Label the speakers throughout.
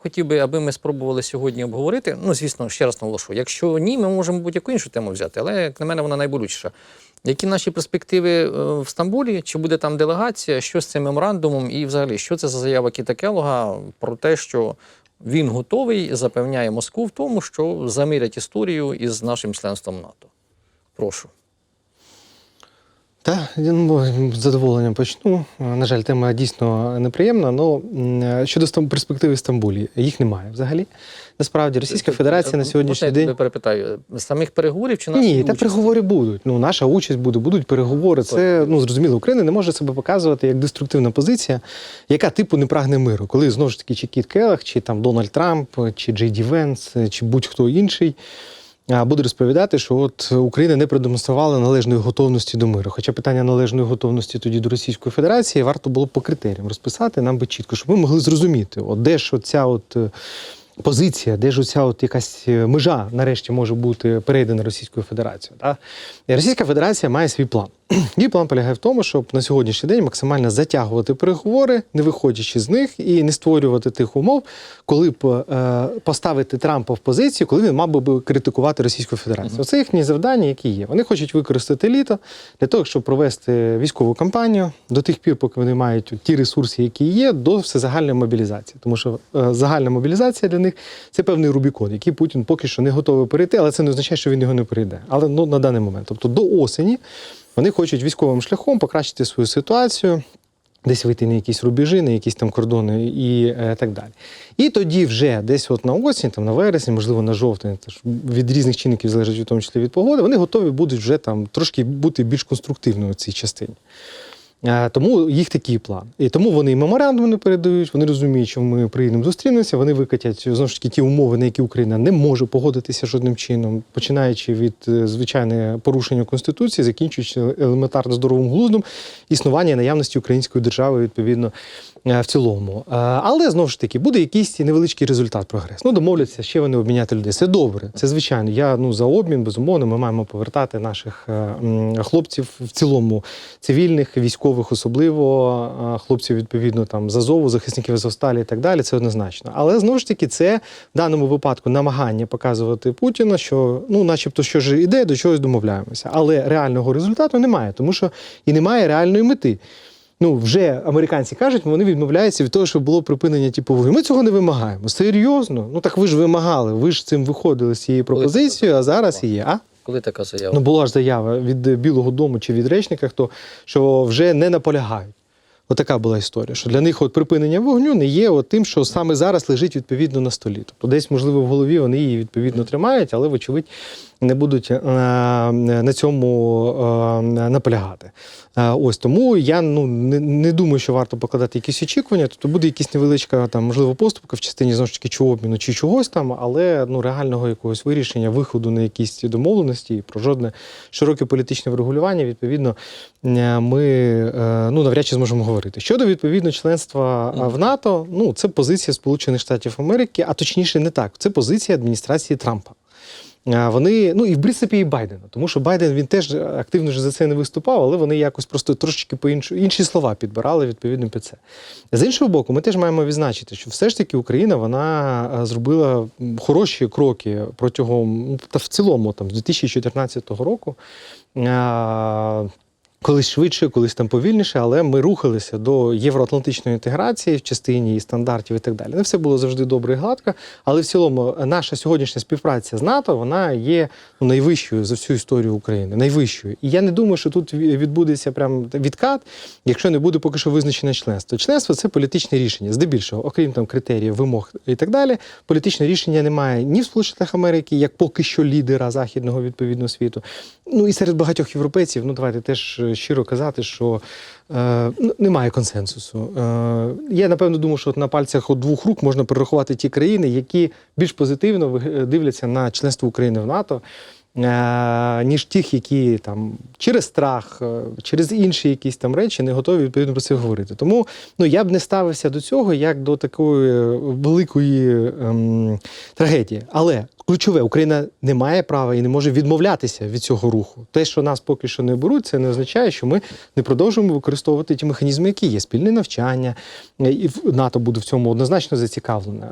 Speaker 1: Хотів би, аби ми спробували сьогодні обговорити. Ну, звісно, ще раз наголошу. Якщо ні, ми можемо будь-яку іншу тему взяти, але як на мене вона найболючіша. Які наші перспективи е, в Стамбулі? Чи буде там делегація? Що з цим меморандумом? І взагалі, що це за заява Кіта Келога про те, що він готовий, запевняє Москву в тому, що замирять історію із нашим членством НАТО? Прошу.
Speaker 2: Так, ну, з задоволенням почну. На жаль, тема дійсно неприємна. але щодо перспективи Стамбулі, їх немає взагалі. Насправді, Російська Федерація на сьогоднішній
Speaker 1: Можна я
Speaker 2: день.
Speaker 1: тебе перепитаю, самих переговорів чи нашої
Speaker 2: Ні, та переговори будуть. Ну, наша участь буде, будуть переговори. Це ну зрозуміло, Україна не може себе показувати як деструктивна позиція, яка типу не прагне миру. Коли знову ж таки чи Кіт Келах, чи там Дональд Трамп, чи Джей Ді Венс, чи будь-хто інший. Буде розповідати, що от Україна не продемонструвала належної готовності до миру. Хоча питання належної готовності тоді до Російської Федерації варто було по критеріям розписати нам би чітко, щоб ми могли зрозуміти, от де ж оця от е, позиція, де ж оця от якась е, межа нарешті може бути перейдена Російською Федерацією. Та? Російська Федерація має свій план. Її план полягає в тому, щоб на сьогоднішній день максимально затягувати переговори, не виходячи з них, і не створювати тих умов, коли б е, поставити Трампа в позицію, коли він мав би критикувати Російську Федерацію. Оце їхні завдання, які є. Вони хочуть використати літо для того, щоб провести військову кампанію до тих пір, поки вони мають ті ресурси, які є, до всезагальної мобілізації. Тому що е, загальна мобілізація для них це певний Рубікон, який Путін поки що не готовий перейти, але це не означає, що він його не перейде. Але ну, на даний момент, тобто до осені, вони хочуть військовим шляхом покращити свою ситуацію. Десь вийти на якісь рубежі, на якісь там кордони і е, так далі. І тоді вже десь от на осінь, там на вересень, можливо, на жовтень, теж від різних чинників залежить в тому числі від погоди, вони готові будуть вже там трошки бути більш конструктивними в цій частині. Е, Тому їх такий план. І тому вони меморандум не передають, вони розуміють, що ми приїдемо зустрінемося, вони викатять знову ж таки ті умови, на які Україна не може погодитися жодним чином, починаючи від е, звичайне порушення Конституції, закінчуючи елементарно здоровим глуздом існування наявності української держави відповідно е, в цілому. Але знову ж таки буде якийсь невеличкий результат прогрес. Ну, домовляться ще вони обміняти людей. Це добре, це звичайно. Я ну за обмін, безумовно, ми маємо повертати наших хлопців в цілому, цивільних, військових, особливо е, хлопців відповідно там з Азову, захисників Азовсталі і так далі. Це однозначно. Але знову ж таки, це в даному випадку намагання показувати Путіна, що ну, начебто, що ж іде, до чогось домовляємося. Але реального результату немає, тому що і немає реальної мети. Ну, вже американці кажуть, вони відмовляються від того, що було припинення типу вогню. Ми цього не вимагаємо. Серйозно? Ну так ви ж вимагали, ви ж цим виходили з цією пропозицією, а зараз і є. А?
Speaker 1: Коли така заява?
Speaker 2: Ну, була ж заява від Білого Дому чи від речника, хто що вже не наполягають. Отака була історія, що для них от припинення вогню не є от тим, що саме зараз лежить відповідно на столі. Тобто десь, можливо, в голові вони її відповідно тримають, але, вочевидь, не будуть е, на цьому е, наполягати. Е, Ось тому я ну не, не думаю, що варто покладати якісь очікування. Тобто буде якась невеличка там, можливо, поступка в частині знову ж таки чи обміну, чи чогось там, але ну реального якогось вирішення, виходу на якісь домовленості і про жодне широке політичне врегулювання, відповідно, е, ми е, ну навряд чи зможемо говорити. Щодо відповідно членства в НАТО, ну це позиція Сполучених Штатів Америки, а точніше не так. Це позиція адміністрації Трампа. Вони, ну і в принципі, і Байдена, тому що Байден він теж активно ж за це не виступав, але вони якось просто трошечки по іншу інші слова підбирали відповідно під це. З іншого боку, ми теж маємо відзначити, що все ж таки Україна вона зробила хороші кроки протягом ну, та в цілому там з 2014 року. Колись швидше, колись там повільніше, але ми рухалися до євроатлантичної інтеграції в частині і стандартів і так далі. Не все було завжди добре і гладко, але в цілому наша сьогоднішня співпраця з НАТО вона є ну, найвищою за всю історію України. Найвищою. І я не думаю, що тут відбудеться прям відкат, якщо не буде поки що визначене членство. Членство це політичне рішення. Здебільшого, окрім там критеріїв, вимог і так далі. Політичне рішення немає ні в Сполучених Америки, як поки що лідера західного відповідного світу. Ну і серед багатьох європейців, ну давайте теж щиро казати, що е, ну, немає консенсусу. Е, я напевно думаю, що на пальцях от двох рук можна перерахувати ті країни, які більш позитивно дивляться на членство України в НАТО. е, ніж тих, які там через страх, е, через інші якісь там речі не готові відповідно про це говорити. Тому ну я б не ставився до цього як до такої е, великої ем, трагедії. Але ключове, Україна не має права і не може відмовлятися від цього руху. Те, що нас поки що не беруть, це не означає, що ми не продовжуємо використовувати ті механізми, які є спільне навчання, е, і НАТО буде в цьому однозначно зацікавлене.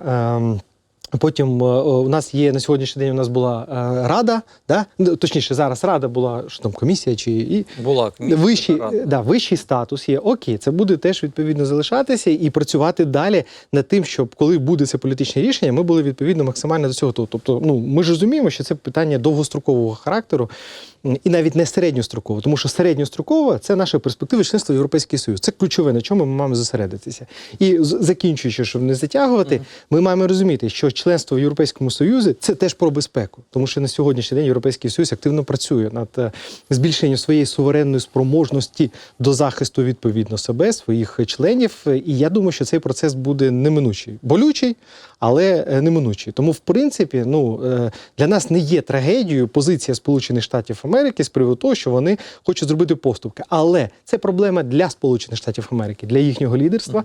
Speaker 2: Потім е, у нас є на сьогоднішній день. У нас була е, рада, да? Ну, точніше, зараз рада була що там комісія чи і
Speaker 1: Була
Speaker 2: вищий,
Speaker 1: рада.
Speaker 2: да, вищий статус є. Окей, це буде теж відповідно залишатися і працювати далі над тим, щоб коли буде це політичне рішення, ми були відповідно максимально до цього. Тобто, ну ми ж розуміємо, що це питання довгострокового характеру і навіть не середньострокового, тому що середньострокове це наша перспектива членства в Європейський Союз. Це ключове, на чому ми маємо зосередитися. І закінчуючи, щоб не затягувати, ми маємо розуміти, що членство в Європейському Союзі це теж про безпеку, тому що на сьогоднішній день Європейський Союз активно працює над е, збільшенням своєї суверенної спроможності до захисту відповідно себе, своїх членів. І я думаю, що цей процес буде неминучий, болючий, але е, неминучий. Тому, в принципі, ну е, для нас не є трагедією позиція Сполучених Штатів Америки з приводу того, що вони хочуть зробити поступки. Але це проблема для Сполучених Штатів Америки, для їхнього лідерства.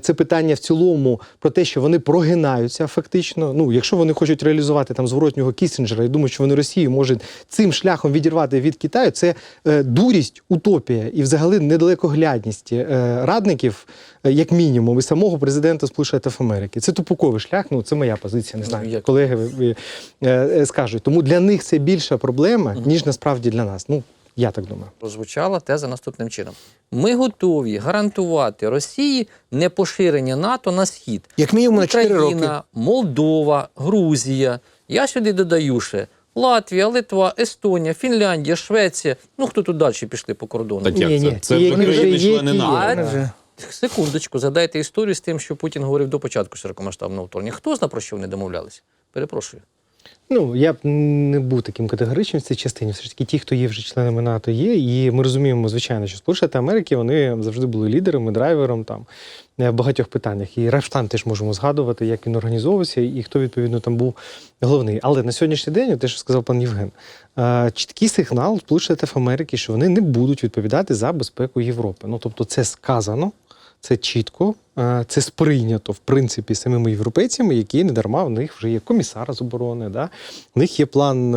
Speaker 2: Це питання в цілому про те, що вони прогинаються фактично. Ну, якщо вони хочуть реалізувати там зворотнього Кісінджера і думають, що вони Росію можуть цим шляхом відірвати від Китаю, це е, дурість, утопія і взагалі недалекоглядність е, радників, е, як мінімум, і самого президента Сполучених Америки. Це тупоковий шлях. Ну це моя позиція. Не знаю,
Speaker 1: Ну, як?
Speaker 2: колеги е, е, скажуть. Тому для них це більша проблема, ніж насправді для нас. Ну я так думаю.
Speaker 1: прозвучала теза наступним чином: ми готові гарантувати Росії непоширення НАТО на схід.
Speaker 3: Як мінімум на 4 роки.
Speaker 1: Україна, Молдова, Грузія. Я сюди додаю ще Латвія, Литва, Естонія, Фінляндія, Швеція. Ну хто тут далі пішли по кордону?
Speaker 4: Так як
Speaker 2: Ні,
Speaker 4: це?
Speaker 2: ні,
Speaker 4: Це вже
Speaker 2: вже
Speaker 4: країни
Speaker 2: є,
Speaker 4: члени
Speaker 2: є.
Speaker 4: НАТО.
Speaker 1: Секундочку, задайте історію з тим, що Путін говорив до початку широкомасштабного вторгнення. Хто знає, про що вони домовлялися? Перепрошую.
Speaker 2: Ну, я б не був таким категоричним в цій частині. Все ж таки, ті, хто є вже членами НАТО, є. І ми розуміємо, звичайно, що Сполучені Штати Америки вони завжди були лідерами, драйвером там е, в багатьох питаннях. І Рафштайн теж можемо згадувати, як він організовувався і хто відповідно там був головний. Але на сьогоднішній день, те, що сказав пан Євген, е, чіткий сигнал Сполучених Штатів Америки, що вони не будуть відповідати за безпеку Європи. Ну тобто, це сказано. Це чітко, е, це сприйнято в принципі самими європейцями, які не дарма в них вже є комісар з оборони. Да? В них є план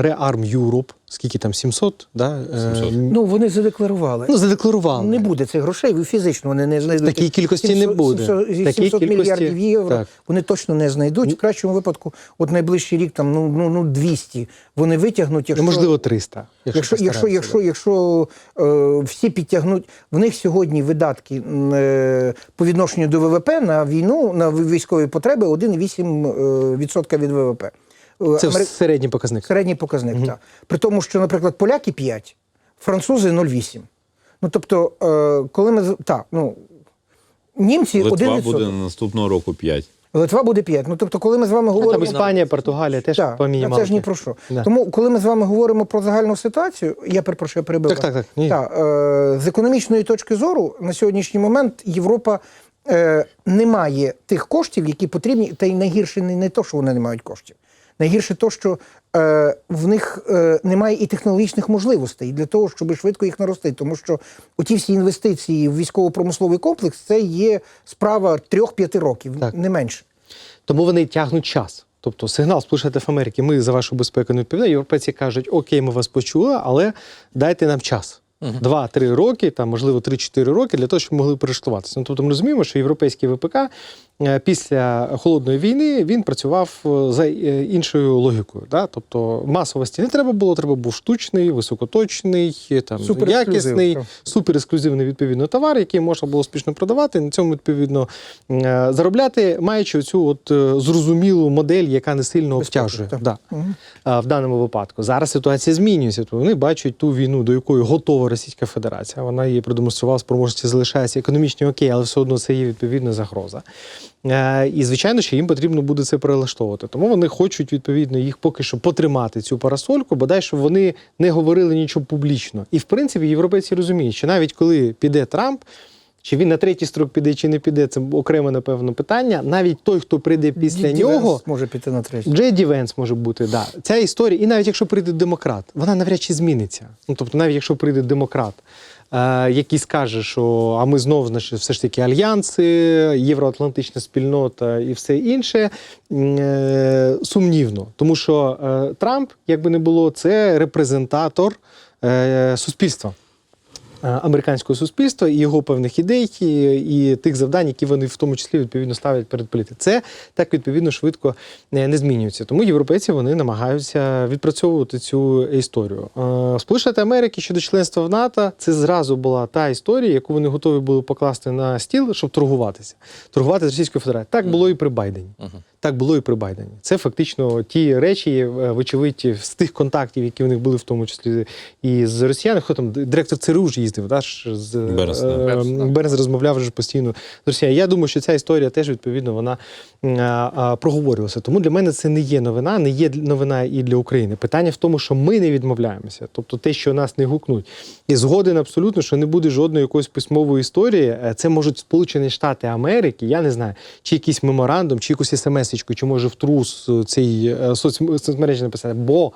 Speaker 2: реарм Europe, скільки там 700, да? е,
Speaker 4: 700.
Speaker 3: Ну, вони задекларували.
Speaker 2: ну задекларували.
Speaker 3: Не буде цих грошей, ви фізично вони не знайдуть.
Speaker 2: Такій кількості не буде.
Speaker 3: 700, 700
Speaker 2: кількості-
Speaker 3: мільярдів євро
Speaker 2: так.
Speaker 3: вони точно не знайдуть. В кращому випадку, от найближчий рік там ну, ну, ну 200 вони витягнуть. Якщо,
Speaker 2: Ну, можливо, 300.
Speaker 3: Якщо, якщо,
Speaker 2: постаратися,
Speaker 3: якщо, якщо е, всі підтягнуть, в них сьогодні видатки е, по відношенню до ВВП на війну, на військові потреби 1,8% відсотка від ВВП. Е,
Speaker 2: Це
Speaker 3: Амери-
Speaker 2: середній показник.
Speaker 3: Середній показник, так. При тому, що, наприклад, поляки 5, французи 0,8. Ну, тобто, е, коли ми. з- Так, ну, німці
Speaker 4: Литва
Speaker 3: 1%.
Speaker 4: буде наступного року 5.
Speaker 3: Литва буде 5. Ну, тобто, коли ми з вами
Speaker 2: Ну,
Speaker 3: говоримо.
Speaker 2: там Іспанія, Португалія теж
Speaker 3: Так,
Speaker 2: по мінімалці.
Speaker 3: це ж ні про що.
Speaker 2: Да.
Speaker 3: Тому, коли ми з вами говоримо про загальну ситуацію, я перепрошую, я перебив.
Speaker 2: Так, так, так. Ні.
Speaker 3: Так, е, з економічної точки зору, на сьогоднішній момент Європа е, не має тих коштів, які потрібні, та й найгірше не, не то, що вони не мають коштів. Найгірше то, що е, в них е, немає і технологічних можливостей для того, щоб швидко їх наростити. Тому що оті всі інвестиції в військово-промисловий комплекс це є справа 3-5 років,
Speaker 2: Так.
Speaker 3: не менше.
Speaker 2: Тому вони тягнуть час. Тобто сигнал Сполучених Америки, ми за вашу безпеку не відповідаємо. Європейці кажуть, окей, ми вас почули, але дайте нам час. Два-три роки, там, можливо, 3-4 роки для того, щоб ми могли перештуватися. Ну, тобто ми розуміємо, що європейський ВПК після холодної війни він працював е, за е, іншою логікою. Да? Тобто масовості не треба було, треба був штучний, високоточний, е, там, якісний, суперексклюзивний відповідно товар, який можна було успішно продавати, на цьому відповідно е, заробляти, маючи цю от е, зрозумілу модель, яка не сильно обтяжує. Да. А, В даному випадку зараз ситуація змінюється. Тобто вони бачать ту війну, до якої готова Російська Федерація. Вона її продемонструвала спроможності, залишається економічні окей, але все одно це є відповідна загроза. Е, І звичайно, що їм потрібно буде це перелаштовувати. Тому вони хочуть відповідно їх поки що потримати цю парасольку, бодай щоб вони не говорили нічого публічно. І в принципі європейці розуміють, що навіть коли піде Трамп. Чи він на третій строк піде, чи не піде, це окреме, напевно, питання. Навіть той, хто прийде після
Speaker 3: Ді-
Speaker 2: нього,
Speaker 3: Дівенс може піти на третій.
Speaker 2: Джей Венс може бути, да. Ця історія, і навіть якщо прийде демократ, вона навряд чи зміниться. Ну, тобто, навіть якщо прийде демократ, який скаже, що а ми знову значить, все ж таки альянси, євроатлантична спільнота і все інше, е, сумнівно. Тому що е, Трамп, як би не було, це репрезентатор е, суспільства. Е, Американського суспільства і його певних ідей, і, і тих завдань, які вони в тому числі відповідно ставлять перед політикою. Це так відповідно швидко не, не змінюється. Тому європейці вони намагаються відпрацьовувати цю історію. Е, Сполучені Америки щодо членства в НАТО це зразу була та історія, яку вони готові були покласти на стіл, щоб торгуватися, торгувати з Російською Федерацією. Так було і при Байдені. Так було і при Байдені. Це фактично ті речі, е, вочевидь, з тих контактів, які в них були, в тому числі і з росіянами. Хто там директор ЦРУ ж їздив, да, ж з
Speaker 4: Бернс, да.
Speaker 2: е, розмовляв вже постійно з росіянами. Я думаю, що ця історія теж відповідно вона а, а, проговорювалася. Тому для мене це не є новина, не є новина і для України. Питання в тому, що ми не відмовляємося, тобто те, що нас не гукнуть. І згоден абсолютно, що не буде жодної якоїсь письмової історії. Е, Це можуть Сполучені Штати Америки, я не знаю, чи якийсь меморандум, чи якусь смс-очку, чи може в трус е, цей е, соц- соцмережі написати. Бо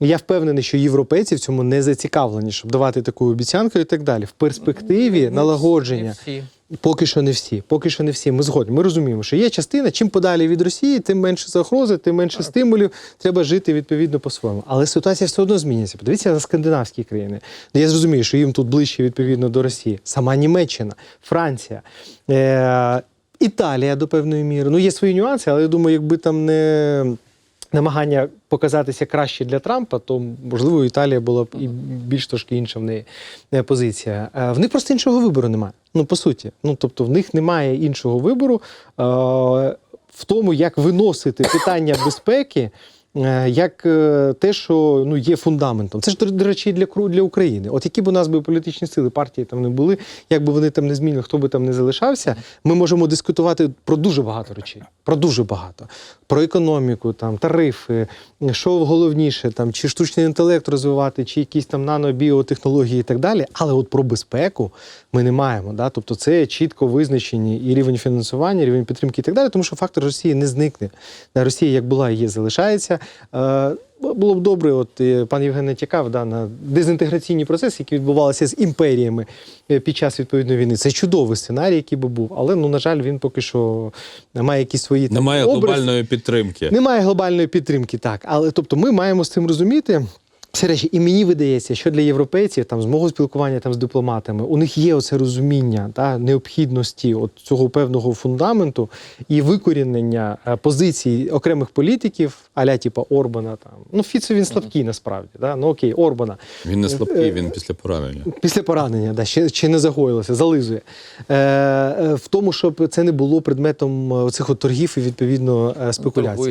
Speaker 2: я впевнений, що європейці в цьому не зацікавлені, щоб давати таку обіцянку і так далі. В перспективі налагодження.
Speaker 1: Не всі.
Speaker 2: Поки що не всі. Поки що не всі. Ми згодні. Ми розуміємо, що є частина, чим подалі від Росії, тим менше загрози, тим менше стимулів. Треба жити відповідно по-своєму. Але ситуація все одно зміниться. Подивіться на скандинавські країни. Ну, Я зрозумію, що їм тут ближче відповідно до Росії. Сама Німеччина, Франція. Е- Італія до певної міри. Ну, є свої нюанси, але я думаю, якби там не намагання показатися краще для Трампа, то можливо Італія була б і більш трошки інша в неї е, позиція. Е, В них просто іншого вибору немає. Ну по суті, ну тобто, в них немає іншого вибору е, в тому, як виносити питання безпеки. Е, Як е, те, що ну є фундаментом, це ж до- речі, для для України. От які б у нас би політичні сили партії там не були, як би вони там не змінили, хто би там не залишався, ми можемо дискутувати про дуже багато речей. Про дуже багато. Про економіку, там тарифи, що головніше, там чи штучний інтелект розвивати, чи якісь там нано-біотехнології і так далі. Але от про безпеку ми не маємо. Да? Тобто це чітко визначені і рівень фінансування, і рівень підтримки і так далі, тому що фактор Росії не зникне. Росія як була, і є, залишається. Е, було б добре, от пан Євген тікав да, на дезінтеграційні процеси, які відбувалися з імперіями е, під час відповідної війни. Це чудовий сценарій, який би був, але ну на жаль, він поки що має якісь свої
Speaker 4: Немає
Speaker 2: обриси.
Speaker 4: глобальної підтримки.
Speaker 2: Немає глобальної підтримки, так. Але тобто ми маємо з цим розуміти. Всі речі, і мені видається, що для європейців там з мого спілкування там з дипломатами у них є оце розуміння та необхідності от цього певного фундаменту і викорінення е, позицій окремих політиків, аля типа Орбана. Там ну Фіцо він слабкий насправді. Да? Ну окей, Орбана.
Speaker 4: Він не
Speaker 2: Е,
Speaker 4: слабкий, він після поранення.
Speaker 2: Після поранення, да, ще, ще не загоїлося, зализує. Е, е, в тому, щоб це не було предметом е, от торгів і відповідно е, спекуляцій.